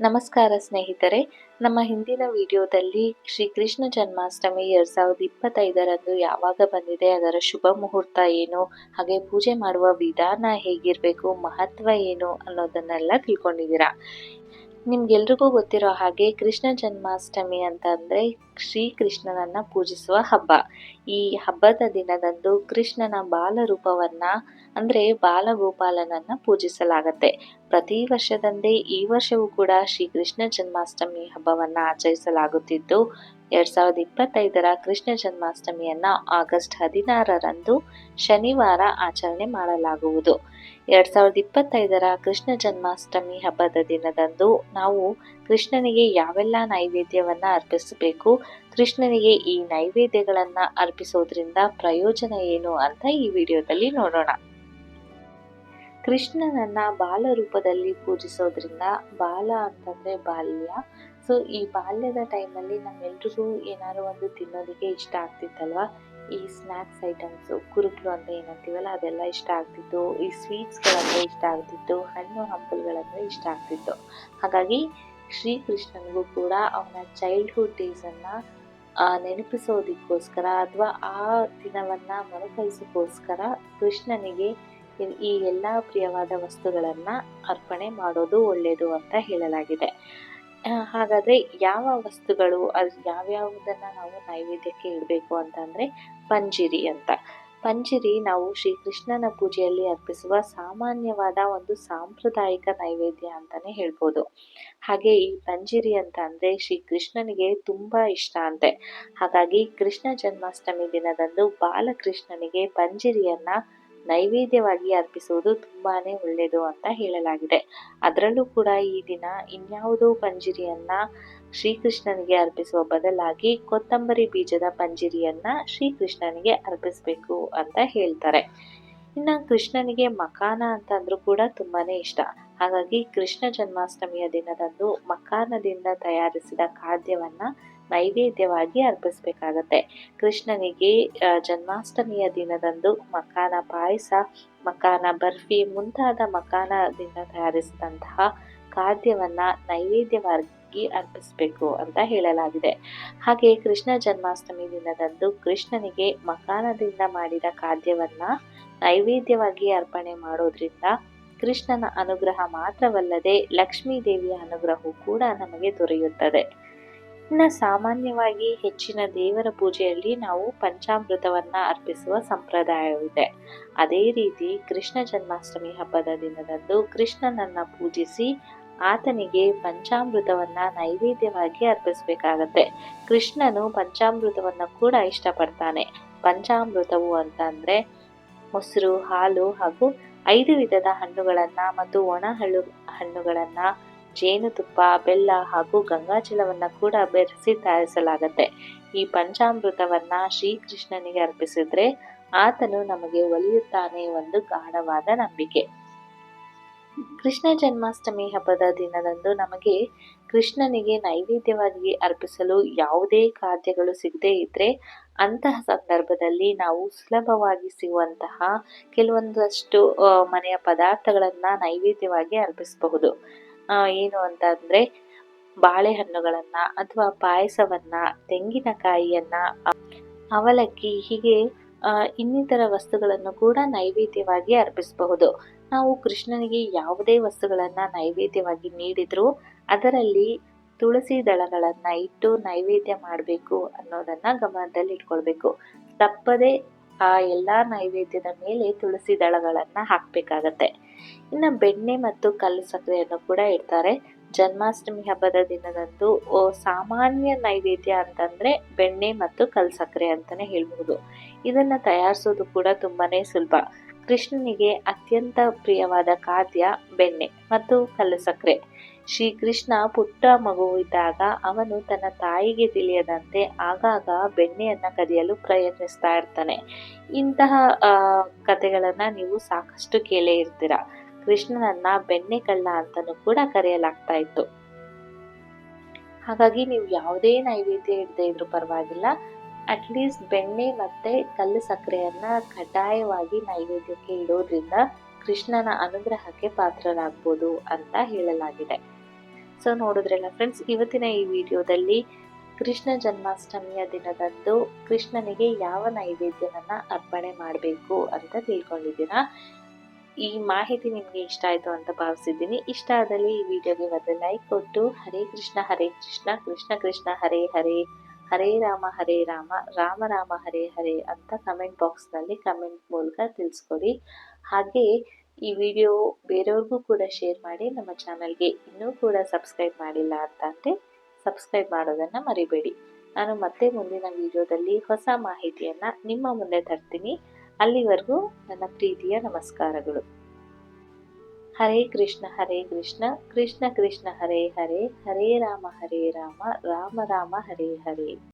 ನಮಸ್ಕಾರ ಸ್ನೇಹಿತರೆ, ನಮ್ಮ ಹಿಂದಿನ ವಿಡಿಯೋದಲ್ಲಿ ಶ್ರೀ ಕೃಷ್ಣ ಜನ್ಮಾಷ್ಟಮಿ ಎರಡ್ ಸಾವಿರದ ಇಪ್ಪತ್ತೈದರಂದು ಯಾವಾಗ ಬಂದಿದೆ, ಅದರ ಶುಭ ಮುಹೂರ್ತ ಏನು, ಹಾಗೆ ಪೂಜೆ ಮಾಡುವ ವಿಧಾನ ಹೇಗಿರಬೇಕು, ಮಹತ್ವ ಏನು ಅನ್ನೋದನ್ನೆಲ್ಲ ತಿಳ್ಕೊಂಡಿದ್ದೀರಾ? ನಿಮ್ಗೆಲ್ರಿಗೂ ಗೊತ್ತಿರೋ ಹಾಗೆ ಕೃಷ್ಣ ಜನ್ಮಾಷ್ಟಮಿ ಅಂತ ಅಂದ್ರೆ ಶ್ರೀಕೃಷ್ಣನನ್ನ ಪೂಜಿಸುವ ಹಬ್ಬ. ಈ ಹಬ್ಬದ ದಿನದಂದು ಕೃಷ್ಣನ ಬಾಲ ರೂಪವನ್ನ ಅಂದ್ರೆ ಬಾಲಗೋಪಾಲನನ್ನ ಪೂಜಿಸಲಾಗತ್ತೆ. ಪ್ರತಿ ವರ್ಷದಂತೆ ಈ ವರ್ಷವೂ ಕೂಡ ಶ್ರೀಕೃಷ್ಣ ಜನ್ಮಾಷ್ಟಮಿ ಹಬ್ಬವನ್ನ ಆಚರಿಸಲಾಗುತ್ತಿದ್ದು. ಎರಡ್ ಸಾವಿರದ ಇಪ್ಪತ್ತೈದರ ಕೃಷ್ಣ ಜನ್ಮಾಷ್ಟಮಿಯನ್ನ ಆಗಸ್ಟ್ ಹದಿನಾರರಂದು ಶನಿವಾರ ಆಚರಣೆ ಮಾಡಲಾಗುವುದು. ಎರಡ್ ಸಾವಿರದ ಇಪ್ಪತ್ತೈದರ ಕೃಷ್ಣ ಜನ್ಮಾಷ್ಟಮಿ ಹಬ್ಬದ ದಿನದಂದು ನಾವು ಕೃಷ್ಣನಿಗೆ ಯಾವೆಲ್ಲ ನೈವೇದ್ಯವನ್ನ ಅರ್ಪಿಸಬೇಕು, ಕೃಷ್ಣನಿಗೆ ಈ ನೈವೇದ್ಯಗಳನ್ನ ಅರ್ಪಿಸೋದ್ರಿಂದ ಪ್ರಯೋಜನ ಏನು ಅಂತ ಈ ವಿಡಿಯೋದಲ್ಲಿ ನೋಡೋಣ. ಕೃಷ್ಣನನ್ನ ಬಾಲ ರೂಪದಲ್ಲಿ ಪೂಜಿಸೋದ್ರಿಂದ ಬಾಲ ಅಂತಂದ್ರೆ ಬಾಲ್ಯ ಸೊ ಈ ಬಾಲ್ಯದ ಟೈಮಲ್ಲಿ ನಮ್ಮೆಲ್ರಿಗೂ ಏನಾದ್ರು ಒಂದು ತಿನ್ನೋದಕ್ಕೆ ಇಷ್ಟ ಆಗ್ತಿತ್ತಲ್ವ? ಈ ಸ್ನ್ಯಾಕ್ಸ್ ಐಟಮ್ಸು ಕುರುಕಲು ಅಂತ ಏನಂತೀವಲ್ಲ, ಅದೆಲ್ಲ ಇಷ್ಟ ಆಗ್ತಿತ್ತು. ಈ ಸ್ವೀಟ್ಸ್ಗಳಂದ್ರೆ ಇಷ್ಟ ಆಗ್ತಿತ್ತು. ಹಣ್ಣು, ಹಂಪಲುಗಳಂದರೆ ಇಷ್ಟ ಆಗ್ತಿತ್ತು. ಹಾಗಾಗಿ ಶ್ರೀಕೃಷ್ಣನಿಗೂ ಕೂಡ ಅವನ ಚೈಲ್ಡ್ಹುಡ್ ಡೇಸನ್ನು ನೆನಪಿಸೋದಕ್ಕೋಸ್ಕರ ಅಥವಾ ಆ ದಿನವನ್ನು ಮರುಕಳಿಸೋಕ್ಕೋಸ್ಕರ ಕೃಷ್ಣನಿಗೆ ಈ ಎಲ್ಲ ಪ್ರಿಯವಾದ ವಸ್ತುಗಳನ್ನು ಅರ್ಪಣೆ ಮಾಡೋದು ಒಳ್ಳೆಯದು ಅಂತ ಹೇಳಲಾಗಿದೆ. ಹಾಗಾದ್ರೆ ಯಾವ ವಸ್ತುಗಳು, ಅದು ಯಾವ್ಯಾವುದನ್ನ ನಾವು ನೈವೇದ್ಯಕ್ಕೆ ಇಡಬೇಕು ಅಂತಂದ್ರೆ ಪಂಜಿರಿ ಅಂತ. ಪಂಜಿರಿ ನಾವು ಶ್ರೀಕೃಷ್ಣನ ಪೂಜೆಯಲ್ಲಿ ಅರ್ಪಿಸುವ ಸಾಮಾನ್ಯವಾದ ಒಂದು ಸಾಂಪ್ರದಾಯಿಕ ನೈವೇದ್ಯ ಅಂತಾನೆ ಹೇಳ್ಬೋದು. ಹಾಗೆ ಈ ಪಂಜಿರಿ ಅಂತ ಅಂದ್ರೆ ಶ್ರೀಕೃಷ್ಣನಿಗೆ ತುಂಬಾ ಇಷ್ಟ ಅಂತೆ. ಹಾಗಾಗಿ ಕೃಷ್ಣ ಜನ್ಮಾಷ್ಟಮಿ ದಿನದಂದು ಬಾಲಕೃಷ್ಣನಿಗೆ ಪಂಜಿರಿಯನ್ನ ನೈವೇದ್ಯವಾಗಿ ಅರ್ಪಿಸುವುದು ತುಂಬಾನೇ ಒಳ್ಳೆಯದು ಅಂತ ಹೇಳಲಾಗಿದೆ. ಅದರಲ್ಲೂ ಕೂಡ ಈ ದಿನ ಇನ್ಯಾವುದೋ ಪಂಜಿರಿಯನ್ನ ಶ್ರೀಕೃಷ್ಣನಿಗೆ ಅರ್ಪಿಸುವ ಬದಲಾಗಿ ಕೊತ್ತಂಬರಿ ಬೀಜದ ಪಂಜಿರಿಯನ್ನ ಶ್ರೀಕೃಷ್ಣನಿಗೆ ಅರ್ಪಿಸಬೇಕು ಅಂತ ಹೇಳ್ತಾರೆ. ಇನ್ನು ಕೃಷ್ಣನಿಗೆ ಮಕಾನ ಅಂತಂದ್ರೂ ಕೂಡ ತುಂಬಾನೇ ಇಷ್ಟ. ಹಾಗಾಗಿ ಕೃಷ್ಣ ಜನ್ಮಾಷ್ಟಮಿಯ ದಿನದಂದು ಮಕಾನದಿಂದ ತಯಾರಿಸಿದ ಖಾದ್ಯವನ್ನ ನೈವೇದ್ಯವಾಗಿ ಅರ್ಪಿಸಬೇಕಾಗತ್ತೆ. ಕೃಷ್ಣನಿಗೆ ಜನ್ಮಾಷ್ಟಮಿಯ ದಿನದಂದು ಮಕಾನ ಪಾಯಸ, ಮಕಾನ ಬರ್ಫಿ ಮುಂತಾದ ಮಕಾನದಿಂದ ತಯಾರಿಸಿದಂತಹ ಖಾದ್ಯವನ್ನ ನೈವೇದ್ಯವಾಗಿ ಅರ್ಪಿಸಬೇಕು ಅಂತ ಹೇಳಲಾಗಿದೆ. ಹಾಗೆ ಕೃಷ್ಣ ಜನ್ಮಾಷ್ಟಮಿ ದಿನದಂದು ಕೃಷ್ಣನಿಗೆ ಮಕಾನದಿಂದ ಮಾಡಿದ ಖಾದ್ಯವನ್ನ ನೈವೇದ್ಯವಾಗಿ ಅರ್ಪಣೆ ಮಾಡೋದ್ರಿಂದ ಕೃಷ್ಣನ ಅನುಗ್ರಹ ಮಾತ್ರವಲ್ಲದೆ ಲಕ್ಷ್ಮೀ ದೇವಿಯ ಅನುಗ್ರಹವು ಕೂಡ ನಮಗೆ ದೊರೆಯುತ್ತದೆ. ಇನ್ನು ಸಾಮಾನ್ಯವಾಗಿ ಹೆಚ್ಚಿನ ದೇವರ ಪೂಜೆಯಲ್ಲಿ ನಾವು ಪಂಚಾಮೃತವನ್ನ ಅರ್ಪಿಸುವ ಸಂಪ್ರದಾಯವಿದೆ. ಅದೇ ರೀತಿ ಕೃಷ್ಣ ಜನ್ಮಾಷ್ಟಮಿ ಹಬ್ಬದ ದಿನದಂದು ಕೃಷ್ಣನನ್ನು ಪೂಜಿಸಿ ಆತನಿಗೆ ಪಂಚಾಮೃತವನ್ನ ನೈವೇದ್ಯವಾಗಿ ಅರ್ಪಿಸಬೇಕಾಗತ್ತೆ. ಕೃಷ್ಣನು ಪಂಚಾಮೃತವನ್ನ ಕೂಡ ಇಷ್ಟಪಡ್ತಾನೆ. ಪಂಚಾಮೃತವು ಅಂತಂದರೆ ಮೊಸರು, ಹಾಲು ಹಾಗೂ ಐದು ವಿಧದ ಹಣ್ಣುಗಳನ್ನು ಮತ್ತು ಒಣ ಹಣ್ಣು ಹಣ್ಣುಗಳನ್ನ ಜೇನುತುಪ್ಪ, ಬೆಲ್ಲ ಹಾಗೂ ಗಂಗಾಜಲವನ್ನ ಕೂಡ ಬೆರೆಸಿ ತಯಾರಿಸಲಾಗತ್ತೆ. ಈ ಪಂಚಾಮೃತವನ್ನ ಶ್ರೀಕೃಷ್ಣನಿಗೆ ಅರ್ಪಿಸಿದ್ರೆ ಆತನು ನಮಗೆ ಒಲಿಯುತ್ತಾನೆ ಒಂದು ಗಾಢವಾದ ನಂಬಿಕೆ. ಕೃಷ್ಣ ಜನ್ಮಾಷ್ಟಮಿ ಹಬ್ಬದ ದಿನದಂದು ನಮಗೆ ಕೃಷ್ಣನಿಗೆ ನೈವೇದ್ಯವಾಗಿ ಅರ್ಪಿಸಲು ಯಾವುದೇ ಖಾದ್ಯಗಳು ಸಿಗದೇ ಇದ್ರೆ ಅಂತಹ ಸಂದರ್ಭದಲ್ಲಿ ನಾವು ಸುಲಭವಾಗಿ ಸಿಗುವಂತಹ ಕೆಲವೊಂದಷ್ಟು ಮನೆಯ ಪದಾರ್ಥಗಳನ್ನ ನೈವೇದ್ಯವಾಗಿ ಅರ್ಪಿಸಬಹುದು. ಏನು ಅಂತ ಅಂದ್ರೆ ಬಾಳೆಹಣ್ಣುಗಳನ್ನ ಅಥವಾ ಪಾಯಸವನ್ನ, ತೆಂಗಿನಕಾಯಿಯನ್ನ, ಅವಲಕ್ಕಿ ಹೀಗೆ ಇನ್ನಿತರ ವಸ್ತುಗಳನ್ನು ಕೂಡ ನೈವೇದ್ಯವಾಗಿ ಅರ್ಪಿಸಬಹುದು. ನಾವು ಕೃಷ್ಣನಿಗೆ ಯಾವುದೇ ವಸ್ತುಗಳನ್ನ ನೈವೇದ್ಯವಾಗಿ ನೀಡಿದ್ರು ಅದರಲ್ಲಿ ತುಳಸಿ ದಳಗಳನ್ನ ಇಟ್ಟು ನೈವೇದ್ಯ ಮಾಡಬೇಕು ಅನ್ನೋದನ್ನ ಗಮನದಲ್ಲಿ ಇಟ್ಕೊಳ್ಬೇಕು. ತಪ್ಪದೆ ಆ ಎಲ್ಲಾ ನೈವೇದ್ಯದ ಮೇಲೆ ತುಳಸಿ ದಳಗಳನ್ನ ಹಾಕ್ಬೇಕಾಗತ್ತೆ. ಇನ್ನು ಬೆಣ್ಣೆ ಮತ್ತು ಕಲ್ಲು ಸಕ್ಕರೆಯನ್ನು ಕೂಡ ಇಡ್ತಾರೆ. ಜನ್ಮಾಷ್ಟಮಿ ಹಬ್ಬದ ದಿನದಂದು ಸಾಮಾನ್ಯ ನೈವೇದ್ಯ ಅಂತಂದ್ರೆ ಬೆಣ್ಣೆ ಮತ್ತು ಕಲ್ ಸಕ್ಕರೆ ಅಂತಾನೆ ಹೇಳ್ಬಹುದು ಇದನ್ನ ತಯಾರಿಸೋದು ಕೂಡ ತುಂಬಾನೇ ಸುಲಭ. ಕೃಷ್ಣನಿಗೆ ಅತ್ಯಂತ ಪ್ರಿಯವಾದ ಖಾದ್ಯ ಬೆಣ್ಣೆ ಮತ್ತು ಕಲ್ಲು ಸಕ್ಕರೆ ಶ್ರೀಕೃಷ್ಣ ಪುಟ್ಟ ಮಗುವಿದ್ದಾಗ ಅವನು ತನ್ನ ತಾಯಿಗೆ ತಿಳಿಯದಂತೆ ಆಗಾಗ ಬೆಣ್ಣೆಯನ್ನ ಕದಿಯಲು ಪ್ರಯತ್ನಿಸ್ತಾ ಇರ್ತಾನೆ. ಇಂತಹ ಕಥೆಗಳನ್ನ ನೀವು ಸಾಕಷ್ಟು ಕೇಳೇ ಇರ್ತೀರ. ಕೃಷ್ಣನನ್ನ ಬೆಣ್ಣೆ ಕಳ್ಳ ಅಂತಾನೂ ಕೂಡ ಕರೆಯಲಾಗ್ತಾ ಇತ್ತು. ಹಾಗಾಗಿ ನೀವು ಯಾವುದೇ ನೈವೇದ್ಯ ಇಡದೆ ಇದ್ರೂ ಪರವಾಗಿಲ್ಲ. ಅಟ್ಲೀಸ್ಟ್ ಬೆಣ್ಣೆ ಮತ್ತೆ ಕಲ್ಲು ಸಕ್ಕರೆಯನ್ನ ಕಡ್ಡಾಯವಾಗಿ ನೈವೇದ್ಯಕ್ಕೆ ಇಡೋದ್ರಿಂದ ಕೃಷ್ಣನ ಅನುಗ್ರಹಕ್ಕೆ ಪಾತ್ರರಾಗ್ಬೋದು ಅಂತ ಹೇಳಲಾಗಿದೆ. ಸೊ ನೋಡಿದ್ರಲ್ಲ ಫ್ರೆಂಡ್ಸ್ ಇವತ್ತಿನ ಈ ವಿಡಿಯೋದಲ್ಲಿ ಕೃಷ್ಣ ಜನ್ಮಾಷ್ಟಮಿಯ ದಿನದಂದು ಕೃಷ್ಣನಿಗೆ ಯಾವ ನೈವೇದ್ಯನನ್ನ ಅರ್ಪಣೆ ಮಾಡಬೇಕು ಅಂತ ತಿಳ್ಕೊಂಡಿದ್ದೀರಾ? ಈ ಮಾಹಿತಿ ನಿಮಗೆ ಇಷ್ಟ ಆಯಿತು ಅಂತ ಭಾವಿಸಿದ್ದೀನಿ. ಇಷ್ಟ ಆದಲ್ಲಿ ಈ ವಿಡಿಯೋಗೆ ಒಂದು ಲೈಕ್ ಕೊಟ್ಟು ಹರೇ ಕೃಷ್ಣ ಹರೇ ಕೃಷ್ಣ ಕೃಷ್ಣ ಕೃಷ್ಣ, ಹರೇ ಹರೇ ಹರೇ ರಾಮ ಹರೇ ರಾಮ ರಾಮ ರಾಮ, ಹರೇ ಹರೇ ಅಂತ ಕಮೆಂಟ್ ಬಾಕ್ಸ್ನಲ್ಲಿ ಕಮೆಂಟ್ ಮೂಲಕ ತಿಳಿಸ್ಕೊಡಿ. ಹಾಗೆ ಈ ವಿಡಿಯೋ ಬೇರೆಯವ್ರಿಗೂ ಕೂಡ ಶೇರ್ ಮಾಡಿ, ನಮ್ಮ ಚಾನಲ್ಗೆ ಇನ್ನೂ ಕೂಡ ಸಬ್ಸ್ಕ್ರೈಬ್ ಮಾಡಿಲ್ಲ ಅಂತ ಅಂದರೆ ಸಬ್ಸ್ಕ್ರೈಬ್ ಮಾಡೋದನ್ನು ಮರಿಬೇಡಿ. ನಾನು ಮತ್ತೆ ಮುಂದಿನ ವಿಡಿಯೋದಲ್ಲಿ ಹೊಸ ಮಾಹಿತಿಯನ್ನು ನಿಮ್ಮ ಮುಂದೆ ತರ್ತೀನಿ. ಅಲ್ಲಿವರೆಗೂ ನನ್ನ ಪ್ರೀತಿಯ ನಮಸ್ಕಾರಗಳು. ಹರೇ ಕೃಷ್ಣ ಹರೇ ಕೃಷ್ಣ ಕೃಷ್ಣ ಕೃಷ್ಣ ಹರೇ ಹರೇ ಹರೇ ರಾಮ ಹರೇ ರಾಮ ರಾಮ ರಾಮ ಹರೇ ಹರೇ.